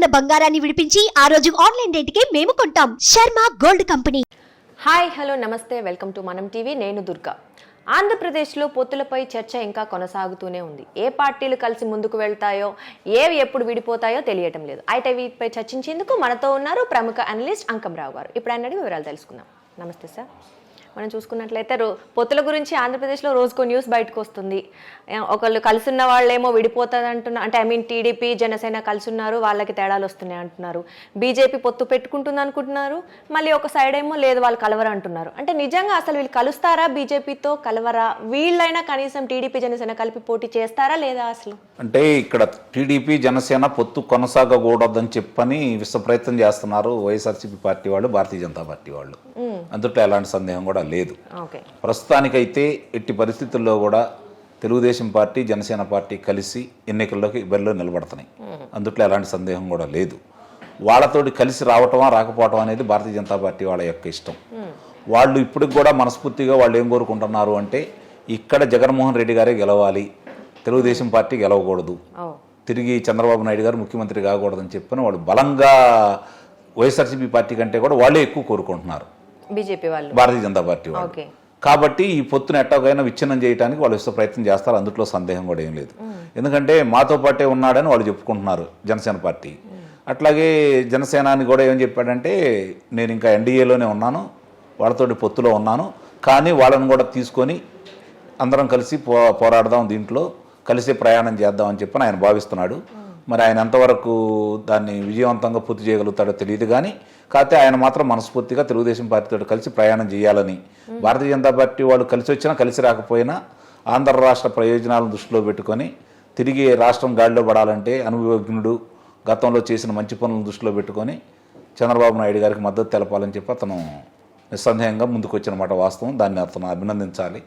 ఉన్న బంగారాన్ని విడిపించి ఆ రోజు ఆన్లైన్ రేటుకే మేము కొంటాం. Sharma gold company. Hi hello నమస్తే వెల్కమ్ టు మనం టీవీ. నేను దుర్గా. ఆంధ్రప్రదేశ్లో పొత్తులపై చర్చ ఇంకా కొనసాగుతూనే ఉంది. ఏ పార్టీలు కలిసి ముందుకు వెళ్తాయో ఏవి ఎప్పుడు విడిపోతాయో తెలియటం లేదు. అయితే వీటిపై చర్చించేందుకు మనతో ఉన్నారు ప్రముఖ అనలిస్ట్ అంకంరావు గారు. ఇప్పుడు ఆయన వివరాలు తెలుసుకుందాం. నమస్తే సార్. మనం చూసుకున్నట్లయితే రో పొత్తుల గురించి ఆంధ్రప్రదేశ్లో రోజుకో న్యూస్ బయటకు వస్తుంది ఒకళ్ళు కలిసి ఉన్న వాళ్ళేమో విడిపోతుంది అంటున్నారు అంటే ఐ మీన్ టీడీపీ జనసేన కలిసి ఉన్నారు వాళ్ళకి తేడాలు వస్తున్నాయి అంటున్నారు. బీజేపీ పొత్తు పెట్టుకుంటుంది అనుకుంటున్నారు మళ్ళీ ఒక సైడ్ ఏమో లేదు వాళ్ళు కలవరు అంటున్నారు అంటే నిజంగా అసలు వీళ్ళు కలుస్తారా బీజేపీతో కలవరా? వీళ్ళైనా కనీసం టీడీపీ జనసేన కలిపి పోటీ చేస్తారా లేదా అసలు? అంటే ఇక్కడ టీడీపీ జనసేన పొత్తు కొనసాగకూడదని చెప్పని విశ్వ ప్రయత్నం చేస్తున్నారు వైఎస్ఆర్సీపీ పార్టీ వాళ్ళు భారతీయ జనతా పార్టీ వాళ్ళు. అందుట్లో ఎలాంటి సందేహం కూడా లేదు. ప్రస్తుతానికైతే ఎట్టి పరిస్థితుల్లో కూడా తెలుగుదేశం పార్టీ జనసేన పార్టీ కలిసి ఎన్నికల్లోకి బరిలో నిలబడుతున్నాయి. అందుట్లో ఎలాంటి సందేహం కూడా లేదు. వాళ్ళతోటి కలిసి రావటమా రాకపోవటం అనేది భారతీయ జనతా పార్టీ వాళ్ళ యొక్క ఇష్టం. వాళ్ళు ఇప్పటికి కూడా మనస్ఫూర్తిగా వాళ్ళు ఏం కోరుకుంటున్నారు అంటే ఇక్కడ జగన్మోహన్ రెడ్డి గారే గెలవాలి తెలుగుదేశం పార్టీ గెలవకూడదు తిరిగి చంద్రబాబు నాయుడు గారు ముఖ్యమంత్రి కాకూడదని చెప్పిన వాళ్ళు బలంగా వైఎస్ఆర్సీపీ పార్టీ కంటే కూడా వాళ్ళే ఎక్కువ కోరుకుంటున్నారు. బీజేపీ వాళ్ళు. భారతీయ జనతా పార్టీ వాళ్ళు. కాబట్టి ఈ పొత్తును ఎట్టాగైనా విచ్ఛిన్నం చేయడానికి వాళ్ళు ఇష్ట ప్రయత్నం చేస్తారు. అందులో సందేహం కూడా ఏం లేదు. ఎందుకంటే మాతో పాటే ఉన్నాడని వాళ్ళు చెప్పుకుంటున్నారు జనసేన పార్టీ. అట్లాగే జనసేనాని కూడా ఏం చెప్పాడంటే నేను ఇంకా ఎన్డీఏలోనే ఉన్నాను. వాళ్ళతోటి పొత్తులో ఉన్నాను. కానీ వాళ్ళని కూడా తీసుకొని అందరం కలిసి పో పోరాడదాం దీంట్లో. కలిసి ప్రయాణం చేద్దాం అని చెప్పని ఆయన భావిస్తున్నాడు. మరి ఆయన ఎంతవరకు దాన్ని విజయవంతంగా పూర్తి చేయగలుగుతాడో తెలియదు కానీ కాకపోతే ఆయన మాత్రం మనస్ఫూర్తిగా తెలుగుదేశం పార్టీతో కలిసి ప్రయాణం చేయాలని. భారతీయ జనతా పార్టీ వాళ్ళు కలిసి వచ్చినా కలిసి రాకపోయినా ఆంధ్ర రాష్ట్ర ప్రయోజనాలను దృష్టిలో పెట్టుకొని తిరిగి రాష్ట్రం గాడిలో పడాలంటే అనుభవజ్ఞుడు గతంలో చేసిన మంచి పనులను దృష్టిలో పెట్టుకొని చంద్రబాబు నాయుడు గారికి మద్దతు తెలపాలని చెప్పి అతను నిస్సందేహంగా ముందుకు వచ్చిన మాట వాస్తవం. దాన్ని అతను అభినందించాలి.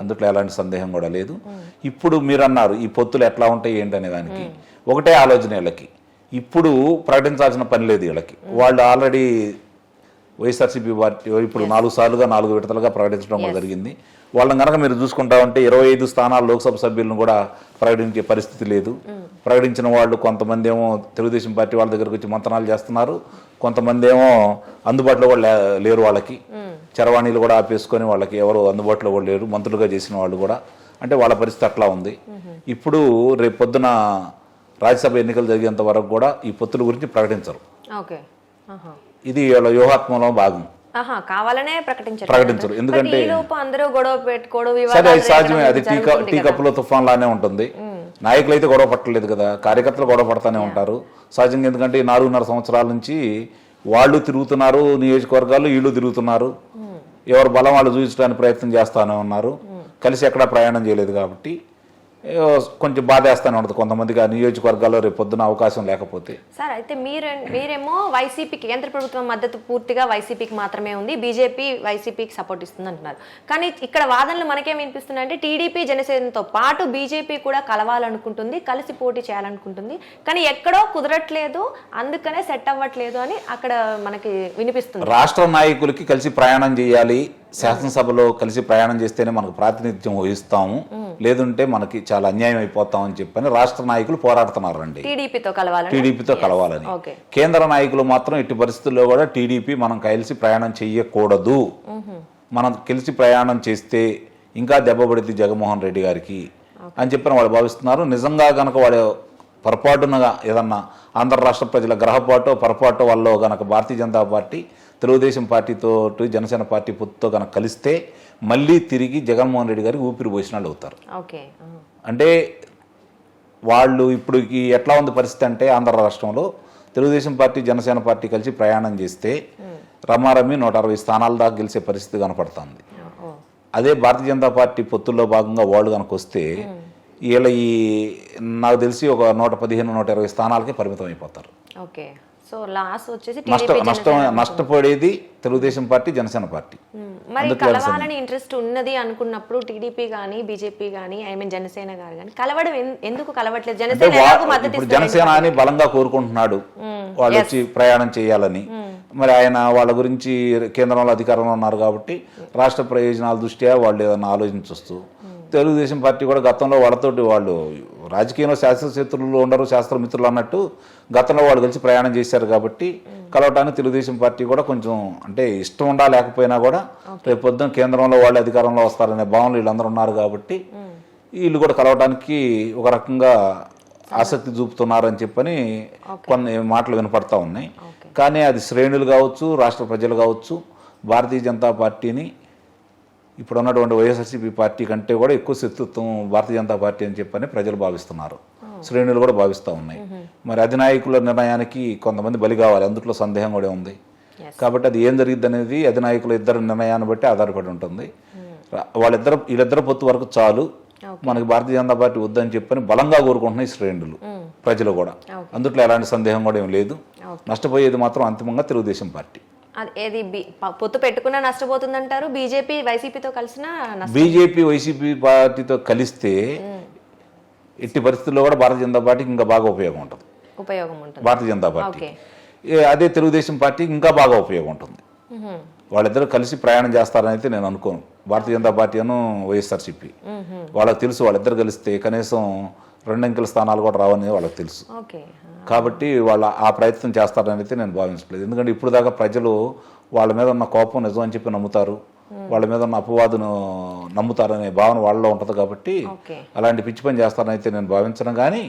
అందుట్లో ఎలాంటి సందేహం కూడా లేదు. ఇప్పుడు మీరు అన్నారు ఈ పొత్తులు ఎట్లా ఉంటాయి ఏంటనే దానికి. ఒకటే ఆలోచన వీళ్ళకి. ఇప్పుడు ప్రకటించాల్సిన పని లేదు వీళ్ళకి. వాళ్ళు ఆల్రెడీ వైఎస్ఆర్సీపీ పార్టీ ఇప్పుడు నాలుగు సార్లుగా నాలుగు విడతలుగా ప్రకటించడం కూడా జరిగింది. వాళ్ళని కనుక మీరు చూసుకుంటా ఉంటే ఇరవై ఐదు స్థానాల లోక్సభ సభ్యులను కూడా ప్రకటించే పరిస్థితి లేదు. ప్రకటించిన వాళ్ళు కొంతమంది ఏమో తెలుగుదేశం పార్టీ వాళ్ళ దగ్గరకు వచ్చి మంతనాలు చేస్తున్నారు. కొంతమంది ఏమో అందుబాటులో కూడా లేరు వాళ్ళకి. చరవాణీలు కూడా ఆపేసుకొని వాళ్ళకి ఎవరు అందుబాటులో కూడా లేరు. మంత్రులుగా చేసిన వాళ్ళు కూడా. అంటే వాళ్ళ పరిస్థితి అట్లా ఉంది. ఇప్పుడు రేపు పొద్దున రాజ్యసభ ఎన్నికలు జరిగేంత వరకు కూడా ఈ పొత్తుల గురించి ప్రకటించరు. ఇది వీళ్ళ వ్యూహాత్మలో భాగం. కావాలనే ప్రకటించారు. ప్రకటించరు. ఎందుకంటే- ఈ లోపు అందరూ గొడవ పెట్టుకోవడం సరే అది సహజమే అది టీ టీ. కప్పులో తుఫాన్ లానే ఉంటుంది. నాయకులు అయితే గొడవ పట్టలేదు కదా. కార్యకర్తలు గొడవ పడతానే ఉంటారు. సహజంగా ఎందుకంటే ఈ నాలుగున్నర సంవత్సరాల నుంచి వాళ్ళు తిరుగుతున్నారు నియోజకవర్గాలు వీళ్ళు తిరుగుతున్నారు. ఎవరు బలం వాళ్ళు చూపించడానికి ప్రయత్నం చేస్తానే ఉన్నారు. కలిసి ఎక్కడా ప్రయాణం చేయలేదు కాబట్టి కొంచెం బాధ వేస్తానే ఉంటుంది. కొంతమందికి ఆ నియోజకవర్గాల్లో రేపు పొద్దున అవకాశం లేకపోతే. సార్ అయితే మీరు మీరేమో వైసీపీకి కేంద్ర ప్రభుత్వం మద్దతు పూర్తిగా వైసీపీకి మాత్రమే ఉంది. బీజేపీ వైసీపీకి సపోర్ట్ ఇస్తుంది అంటున్నారు కానీ ఇక్కడ వాదనలు మనకేం వినిపిస్తున్నాయి అంటే టీడీపీ జనసేనతో పాటు బీజేపీ కూడా కలవాలనుకుంటుంది కలిసి పోటీ చేయాలనుకుంటుంది. కానీ ఎక్కడో కుదరట్లేదు అందుకనే సెట్ అవ్వట్లేదు అని అక్కడ మనకి వినిపిస్తుంది. రాష్ట్ర నాయకులకి కలిసి ప్రయాణం చేయాలి శాసనసభలో కలిసి ప్రయాణం చేస్తేనే మనకు ప్రాతినిధ్యం వహిస్తాము. లేదంటే మనకి చాలా అన్యాయం అయిపోతాం అని చెప్పని రాష్ట్ర నాయకులు పోరాడుతున్నారండి. టీడీపీతో కలవాలని. టీడీపీతో కలవాలని. ఓకే కేంద్ర నాయకులు మాత్రం ఎట్టి పరిస్థితుల్లో కూడా టీడీపీ మనం కలిసి ప్రయాణం చెయ్యకూడదు. మనం కలిసి ప్రయాణం చేస్తే ఇంకా దెబ్బపడింది జగన్మోహన్ రెడ్డి గారికి అని చెప్పిన వాళ్ళు భావిస్తున్నారు. నిజంగా కనుక వాడు పొరపాటునగా ఏదన్నా ఆంధ్ర రాష్ట్ర ప్రజల గ్రహపాటు పొరపాటు వల్ల గనక భారతీయ జనతా పార్టీ తెలుగుదేశం పార్టీతో జనసేన పార్టీ పొత్తుతో కనుక కలిస్తే మళ్ళీ తిరిగి జగన్మోహన్ రెడ్డి గారికి ఊపిరి పోసిన వాళ్ళు అవుతారు ఓకే అంటే వాళ్ళు ఇప్పుడు ఎట్లా ఉంది పరిస్థితి అంటే ఆంధ్ర రాష్ట్రంలో తెలుగుదేశం పార్టీ జనసేన పార్టీ కలిసి ప్రయాణం చేస్తే రమారమి నూట అరవై స్థానాల దాకా గెలిచే పరిస్థితి కనపడుతుంది. అదే భారతీయ జనతా పార్టీ పొత్తుల్లో భాగంగా వాళ్ళు కనుక వస్తే వీళ్ళ ఈ నాకు తెలిసి ఒక నూట పదిహేను నూట ఇరవై స్థానాలకే పరిమితం అయిపోతారు ఓకే. సో లాస్ట్ వచ్చేసి నష్ట టీడీపీ నష్టం నష్టపోయేది తెలుగుదేశం పార్టీ జనసేన పార్టీ. మరి కలవాలని ఇంట్రెస్ట్ ఉన్నది అనుకున్నప్పుడు టీడీపీ కానీ బీజేపీ కానీ ఐ మీన్ జనసేన గారు కానీ కలవడం ఎందుకు కలవట్లేదు? జనసేన జనసేన అని బలంగా కోరుకుంటున్నాడు. వాళ్ళు వచ్చి ప్రయాణం చేయాలని. మరి ఆయన వాళ్ళ గురించి కేంద్రంలో అధికారంలో ఉన్నారు కాబట్టి రాష్ట్ర ప్రయోజనాల దృష్ట్యా వాళ్ళు ఏదన్నా ఆలోచించొస్తూ తెలుగుదేశం పార్టీ కూడా గతంలో వాళ్ళతోటి వాళ్ళు రాజకీయంలో శాస్త్రశత్రులు ఉండరు శాస్త్రమిత్రులు అన్నట్టు గతంలో వాళ్ళు కలిసి ప్రయాణం చేశారు కాబట్టి కలవటానికి తెలుగుదేశం పార్టీ కూడా కొంచెం అంటే ఇష్టం ఉండా లేకపోయినా కూడా రేపు పొద్దున కేంద్రంలో వాళ్ళు అధికారంలో వస్తారనే భావనలు వీళ్ళందరూ ఉన్నారు కాబట్టి వీళ్ళు కూడా కలవడానికి ఒక రకంగా ఆసక్తి చూపుతున్నారని చెప్పని కొన్ని మాటలు వినపడతా ఉన్నాయి. కానీ అది శ్రేణులు కావచ్చు రాష్ట్ర ప్రజలు కావచ్చు భారతీయ జనతా పార్టీని ఇప్పుడు ఉన్నటువంటి వైఎస్ఆర్సీపీ పార్టీ కంటే కూడా ఎక్కువ శత్రుత్వం భారతీయ జనతా పార్టీ అని చెప్పని ప్రజలు భావిస్తున్నారు. శ్రేణులు కూడా భావిస్తూ ఉన్నాయి. మరి అధినాయకుల నిర్ణయానికి కొంతమంది బలి కావాలి. అందుట్లో సందేహం కూడా ఉంది. కాబట్టి అది ఏం జరిగింది అనేది అధినాయకుల ఇద్దరు నిర్ణయాన్ని బట్టి ఆధారపడి ఉంటుంది. వాళ్ళిద్దరు వీళ్ళిద్దరు పొత్తు వరకు చాలు. మనకి భారతీయ జనతా పార్టీ వద్దని చెప్పని బలంగా కోరుకుంటున్నాయి శ్రేణులు ప్రజలు కూడా. అందుట్లో ఎలాంటి సందేహం కూడా ఏం లేదు. నష్టపోయేది మాత్రం అంతిమంగా తెలుగుదేశం పార్టీ. ఏది పొత్తు పెట్టుకున్నా నష్టపోతుందంటారు? బీజేపీ వైసీపీతో కలిసిన బీజేపీ వైసీపీ పార్టీతో కలిస్తే ఎట్టి పరిస్థితుల్లో కూడా భారతీయ జనతా పార్టీకి ఇంకా బాగా ఉపయోగం ఉంటుంది. ఉపయోగం ఉంటుంది. భారతీయ జనతా పార్టీ అదే తెలుగుదేశం పార్టీకి ఇంకా బాగా ఉపయోగం ఉంటుంది. వాళ్ళిద్దరూ కలిసి ప్రయాణం చేస్తారని అయితే నేను అనుకోను. భారతీయ జనతా పార్టీ అను వైఎస్ఆర్సీపీ. వాళ్ళకి తెలుసు వాళ్ళిద్దరు కలిస్తే కనీసం రెండంకెల స్థానాలు కూడా రావని వాళ్ళకి తెలుసు. కాబట్టి వాళ్ళ ఆ ప్రయత్నం చేస్తారని అయితే నేను భావించలేదు. ఎందుకంటే ఇప్పుడు దాకా ప్రజలు వాళ్ళ మీద ఉన్న కోపం నిజం అని చెప్పి నమ్ముతారు. వాళ్ళ మీద ఉన్న అపవాదును నమ్ముతారనే భావన వాళ్ళలో ఉంటుంది కాబట్టి అలాంటి పిచ్చి పని చేస్తారని అయితే నేను భావించను. కానీ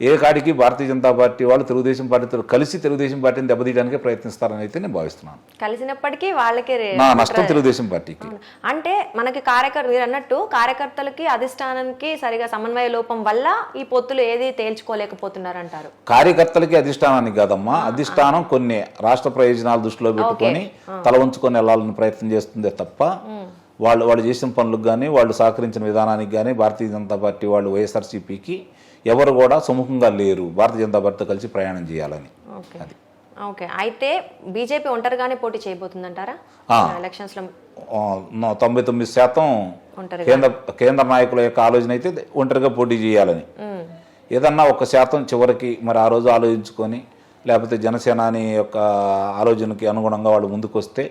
ఏ కాడికి భారతీయ జనతా పార్టీ వాళ్ళు తెలుగుదేశం పార్టీతో కలిసి తెలుగుదేశం పార్టీని దెబ్బతీయడానికి ప్రయత్నిస్తారని అయితే నేను భావిస్తున్నాను. కలిసినప్పటికీ వాళ్ళకే నా నష్టం తెలుగుదేశం పార్టీకి. అంటే మనకి కార్యకర్త మీరు అన్నట్టు కార్యకర్తలకి అధిష్టానానికి సరిగా సమన్వయ లోపం వల్ల ఈ పొత్తులు ఏది తేల్చుకోలేకపోతున్నారు అంటారు కార్యకర్తలకి అధిష్టానానికి కాదమ్మా. అధిష్టానం కొన్ని రాష్ట్ర ప్రయోజనాలు దృష్టిలో పెట్టుకొని తల ఉంచుకొని వెళ్ళాలని ప్రయత్నం చేస్తుందే తప్ప వాళ్ళు వాళ్ళు చేసిన పనులకు కానీ వాళ్ళు సహకరించిన విధానానికి కానీ భారతీయ జనతా పార్టీ వాళ్ళు వైఎస్ఆర్సీపీకి ఎవరు కూడా సుముఖంగా లేరు. భారతీయ జనతా పార్టీతో కలిసి ప్రయాణం చేయాలని. ఓకే. ఓకే. అయితే బీజేపీ ఒంటరిగానే పోటీ చేయబోతుందంటారా? ఎలక్షన్స్లో ఆ, నా- తొంభై తొమ్మిది శాతం కేంద్ర కేంద్ర నాయకుల యొక్క ఆలోచన అయితే ఒంటరిగా పోటీ చేయాలని. ఏదన్నా ఒక శాతం చివరికి మరి ఆ రోజు ఆలోచించుకొని లేకపోతే జనసేనాని యొక్క ఆలోచనకి అనుగుణంగా వాళ్ళు ముందుకు వస్తే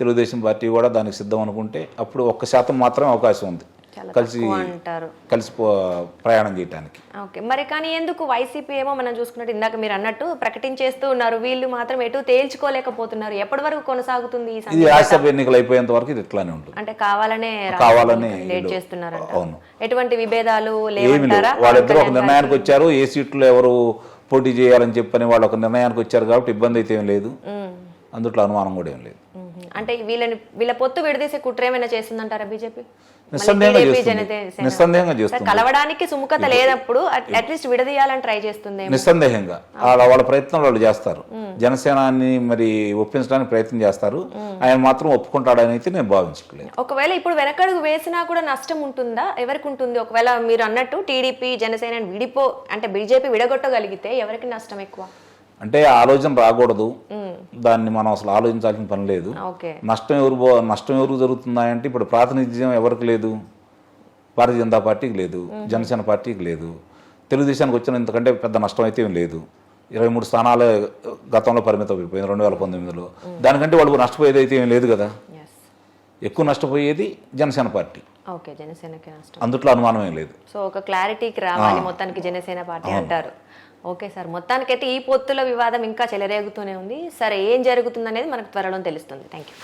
తెలుగుదేశం పార్టీ కూడా దానికి సిద్ధం అనుకుంటే అప్పుడు ఒక్క శాతం మాత్రమే అవకాశం ఉంది. కలిసి కలిసి ప్రయాణం చేయడానికి ఓకే మరి కానీ ఎందుకు వైసీపీ ఏమో మనం చూసుకున్నట్టు ఇందాక మీరు అన్నట్టు ప్రకటించేస్తూ ఉన్నారు. వీళ్ళు మాత్రం ఎటు తేల్చుకోలేకపోతున్నారు. ఎప్పటి వరకు కొనసాగుతుంది ఈ ఇది? రాజ్యసభ ఎన్నికలు అయిపోయేంత వరకు ఇది ఇట్లానే ఉంటుంది. అంటే కావాలనే కావాలని లేట్ చేస్తున్నారంట. అవును. ఎటువంటి విభేదాలు లేవంటారా? వాళ్ళిద్దరు ఒక నిర్ణయానికి వచ్చారు. ఏ సీట్లో ఎవరు పోటీ చేయాలని చెప్పని వాళ్ళు ఒక నిర్ణయానికి వచ్చారు కాబట్టి ఇబ్బంది అయితే ఏం లేదు. అందుట్లో అనుమానం కూడా ఏం లేదు. అంటే వీళ్ళని వీళ్ళ పొత్తు విడదీసే కుట్ర ఏమైనా చేస్తుందంటారా బీజేపీ? నిస్సందేహంగా చేస్తుంది. కలవడానికి సుముఖత లేనప్పుడు అట్లీస్ట్ విడదీయాలని ట్రై చేస్తుంది నిస్సందేహంగా. వాళ్ళ వాళ్ళ ప్రయత్నం వాళ్ళు చేస్తారు. జనసేనాన్ని మరి ఒప్పించడానికి ప్రయత్నం చేస్తారు. ఆయన మాత్రం ఒప్పుకుంటాడని అయితే నేను భావించట్లేదు. ఒకవేళ ఇప్పుడు వెనకడుగు వేసినా కూడా నష్టం ఉంటుందా? ఎవరికి ఉంటుంది? ఒకవేళ మీరు అన్నట్టు టీడీపీ జనసేన విడిపో అంటే బీజేపీ విడగొట్టగలిగితే ఎవరికి నష్టం ఎక్కువ? అంటే ఆలోచన రాకూడదు. దాన్ని మనం అసలు ఆలోచించాల్సిన పని లేదు. నష్టం ఎవరు నష్టం ఎవరికి జరుగుతుందంటే ఇప్పుడు ప్రాతినిధ్యం ఎవరికి లేదు? భారతీయ జనతా పార్టీకి లేదు. జనసేన పార్టీకి లేదు. తెలుగుదేశానికి వచ్చిన ఇంతకంటే పెద్ద నష్టం అయితే ఏం లేదు. ఇరవై మూడు స్థానాలు గతంలో పరిమితం అయిపోయింది రెండు వేల పంతొమ్మిదిలో. దానికంటే వాళ్ళు నష్టపోయేది అయితే ఏం లేదు కదా? ఎక్కువ నష్టపోయేది జనసేన పార్టీ. ఓకే జనసేనకి నష్టం. అందుట్లో అనుమానం ఏం లేదు. సో ఒక క్లారిటీకి రావాలి మొత్తానికి జనసేన పార్టీ అంటారు. Okay sir. మొత్తానికైతే ఈ పొత్తుల వివాదం ఇంకా చెలరేగుతూనే ఉంది. సరే ఏం జరుగుతుందనేది మనకు త్వరలో తెలుస్తుంది. Thank you